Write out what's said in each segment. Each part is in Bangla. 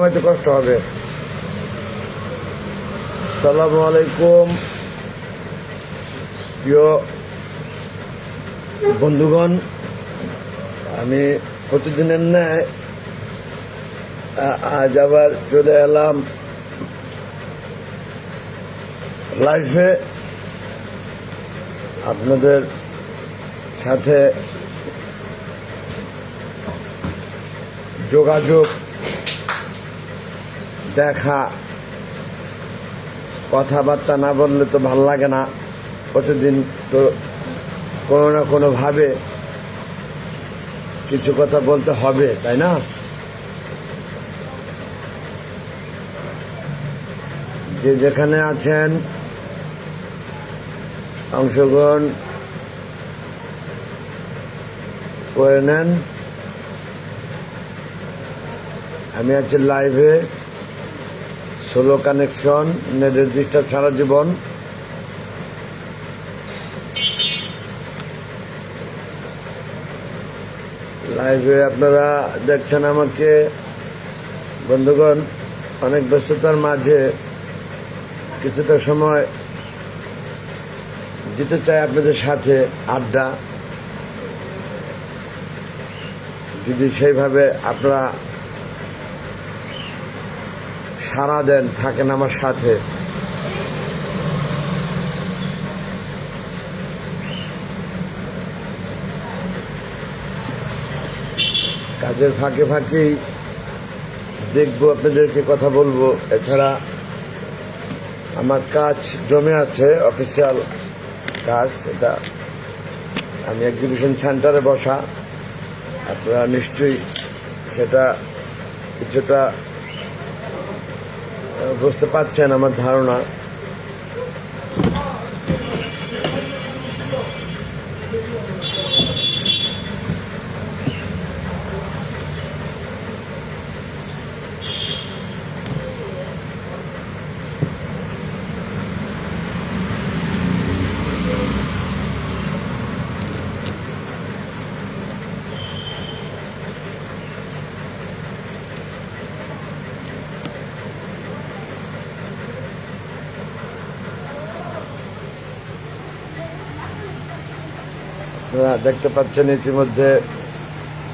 হয়তো কষ্ট হবে। সালামু আলাইকুম। প্রিয় বন্ধুগণ, আমি প্রতিদিনের ন্যায় আজ আবার চলে এলাম লাইফে আপনাদের সাথে যোগাযোগ দেখা। কথাবার্তা না বললে তো ভালো লাগে না। প্রতিদিন তো কোনো না কোনোভাবে কিছু কথা বলতে হবে, তাই না? যে যেখানে আছেন, অংশগ্রহণ করে নেন। আমি আছি লাইভে। সোলো কানেকশন নেটের ডিস্টার্ব সারা জীবন। লাইভে আপনারা দেখছেন আমাকে। বন্ধুগণ, অনেক ব্যস্ততার মাঝে কিছুটা সময় দিতে চাই আপনাদের সাথে আড্ডা। যদি সেইভাবে আপনারা সারা দেন, থাকেন আমার সাথে। কাজের ফাঁকে ফাঁকেই দেখব, আপনাদেরকে কথা বলব। এছাড়া আমার কাজ জমে আছে, অফিসিয়াল কাজ, এটা আমি এক্সিবিশন সেন্টারে বসা। আপনারা নিশ্চয়ই সেটা কিছুটা বুঝতে পারছেন আমার ধারণা। আপনারা দেখতে পাচ্ছেন ইতিমধ্যে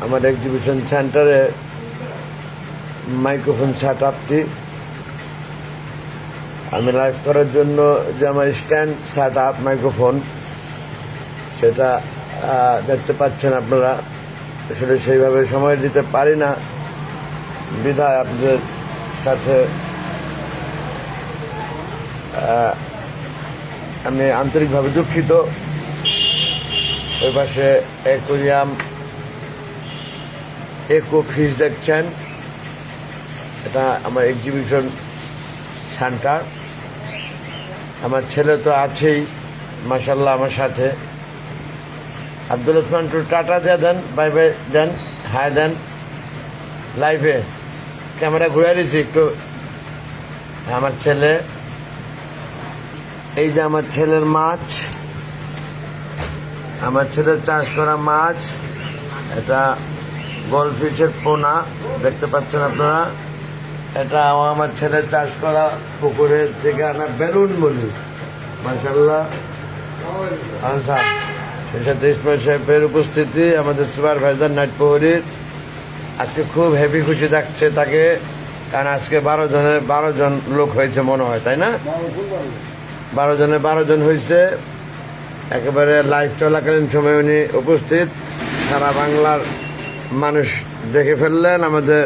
আমার এক্সিবিশন সেন্টারে মাইক্রোফোন সেট আপটি আমি লাইভ করার জন্য যে আমার স্ট্যান্ড সেট আপ মাইক্রোফোন সেটা দেখতে পাচ্ছেন আপনারা। আসলে সেইভাবে সময় দিতে পারি না। বিধায় আপনাদের সাথে আমি আন্তরিকভাবে দুঃখিত। ওই পাশে অ্যাকোরিয়াম একো ফিশ দেখছেন। এটা আমার এক্সিবিশন সেন্টার আমার ছেলে তো আছেই মাসাল্লাহ আমার সাথে। আব্দুল ওসমান টু টাটা দিয়ে দেন বাই বাই দেন হাই দেন। লাইফে ক্যামেরা ঘুরে দিয়েছি একটু। আমার ছেলে, এই যে আমার ছেলের মাছ। আমার ছেলের চাষ করা মাছ, এটা গোলফিশের পোনা, দেখতে পাচ্ছেন আপনারা। এটা আমার ছেলের চাষ করা পুকুরের থেকে আনা বেলুন বলি মার্শাল্লাহ আচ্ছা সেই সাথে ইসমাইল সাহেবের উপস্থিতি, আমাদের সুপারভাইজার নাইট প্রহরীর। আজকে খুব হ্যাপি খুশি থাকছে তাকে, কারণ আজকে বারো জনের, বারো জন লোক হয়েছে মনে হয়, তাই না? বারো জনে বারো জন হয়েছে। একেবারে লাইভ চলাকালীন সময় উনি উপস্থিত। সারা বাংলার মানুষ দেখে ফেললেন। আমাদের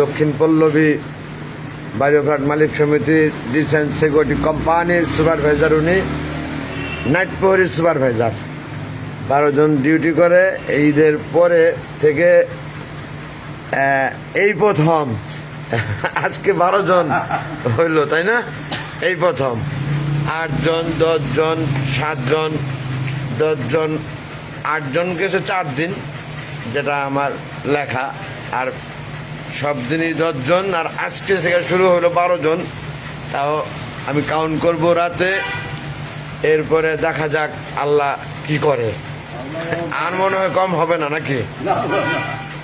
দক্ষিণ পল্লবী বায়োফ্লাট মালিক সমিতি ডিসেন্ট সিকিউরিটি কোম্পানির সুপারভাইজার উনি নাইট প্রহরীর সুপারভাইজার। বারো জন ডিউটি করে ঈদের পরে থেকে এই প্রথম, আজকে বারো জন হইল, তাই না? এই প্রথম। আটজন, দশজন, সাতজন দশজন আটজন গেছে চার দিন, যেটা আমার লেখা। আর সব দিনই দশজন, আর আজকে থেকে শুরু হলো বারো জন তাও আমি কাউন্ট করব রাতে। এরপরে দেখা যাক আল্লাহ কি করে। আর মনে হয় কম হবে না, নাকি?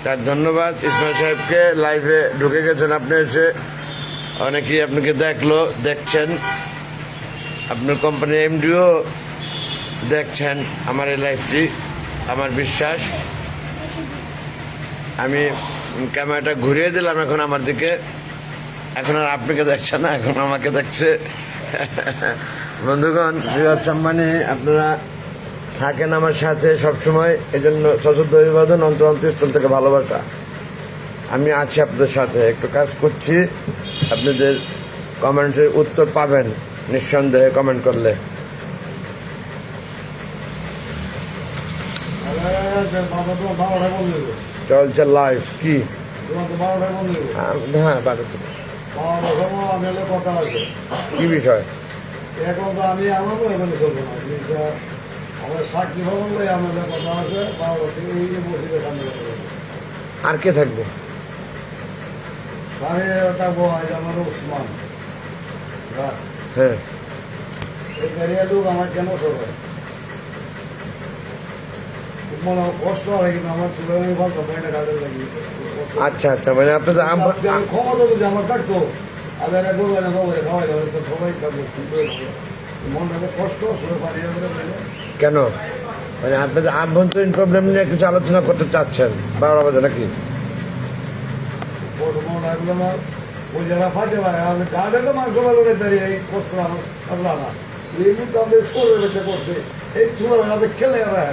তার ধন্যবাদ। ইসমাইল সাহেবকে লাইভে ঢুকে গেছেন আপনি এসে। অনেকেই আপনাকে দেখল, দেখছেন। আপনার কোম্পানির এমডিও দেখছেন আমার এই লাইফটি, আমার বিশ্বাস। আমি ক্যামেরাটা ঘুরিয়ে দিলাম এখন আমার দিকে। এখন আর আপনাকে দেখছে না, এখন আমাকে দেখছে। বন্ধুগণ বিরাট সম্মানে, আপনারা থাকেন আমার সাথে সবসময়। জন্য সশস্ত্র অভিবাদন অন্তর অন্তঃস্থল থেকে ভালোবাসা। আমি আছি আপনাদের সাথে। একটু কাজ করছি। আপনাদের কমেন্টের উত্তর পাবেন, নিঃসন্দেহে কমেন্ট করলে। চলছে লাইভ কি? হ্যাঁ কি বিষয়? এখন তো আমি আমারও এখানে চলবো না। আমার সাক্ষী ভবন আমাদের কথা আছে বারোটা থেকে এই যে বসে সামনে আর কে থাকবে? আমি থাকব আজ আমার উসমান। হ্যাঁ। এই গাড়িয়া লোক আমার কেন সবাই মনে কষ্ট হয় কিন্তু আমার ভালো লাগি। আচ্ছা আচ্ছা মানে আপনাদের ক্ষমতা যদি আমার থাকতো। আমি সবাই খাওয়াই তো সবাই খাব মনটাকে কষ্ট কেন? মানে আপনাদের আভ্যন্তরীণ প্রবলেম নিয়ে কিছু আলোচনা করতে চাচ্ছেন? বারো বাজে নাকি? ওই ফাটে আমি তো ভালো দাঁড়িয়ে এই কষ্ট আমার না। এমনি তো আমাদের শরীর বেঁচে করছে এই খেলে এরা।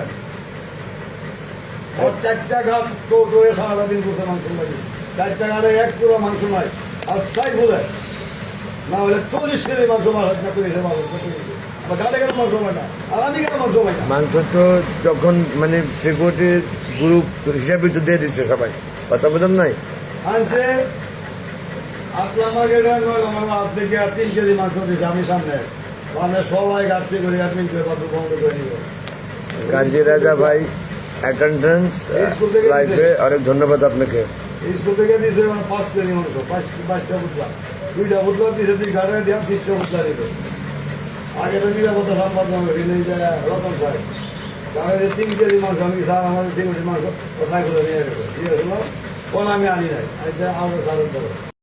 ওর চারটা ঘাট তো দৌড়ে সারাটা দিন করতে মাংস লাগে। চারটা ঘাটে এক পুরো মাংস নাই আর তাই বলে না হলে চল্লিশ কেজি মাংস মারা কেন মাংস মাংস তো যখন মানে সিকিউরিটি গ্রুপ হিসাবে তো দিয়ে দিচ্ছে সবাই কথা বোঝেন নাই? আনছে আপনি তিন কেজি মাংস দিয়েছে আমি সামনে। মানে সবাই গাছতে করে করে কত বন্ধ করে নিব গাজী রাজা ভাই অ্যাটেন্ডেন্স লাইফে অনেক ধন্যবাদ আপনাকে। স্কুল থেকে দিয়েছে পাঁচ কেজি মাংস পাঁচ পাঁচটা বুতলা দুইটা বুতলা দিয়েছে দুই গাড়ি দিয়ে বিশটা বুতলা দিত আগে তো সংবাদ রিলে যায় রতন সাহেব তিন কেজি মাংস, আমি স্যার আমাদের তিন কেজি মাংস করে নিয়ে আমি আনি নাই। আজ আরও সাড়ে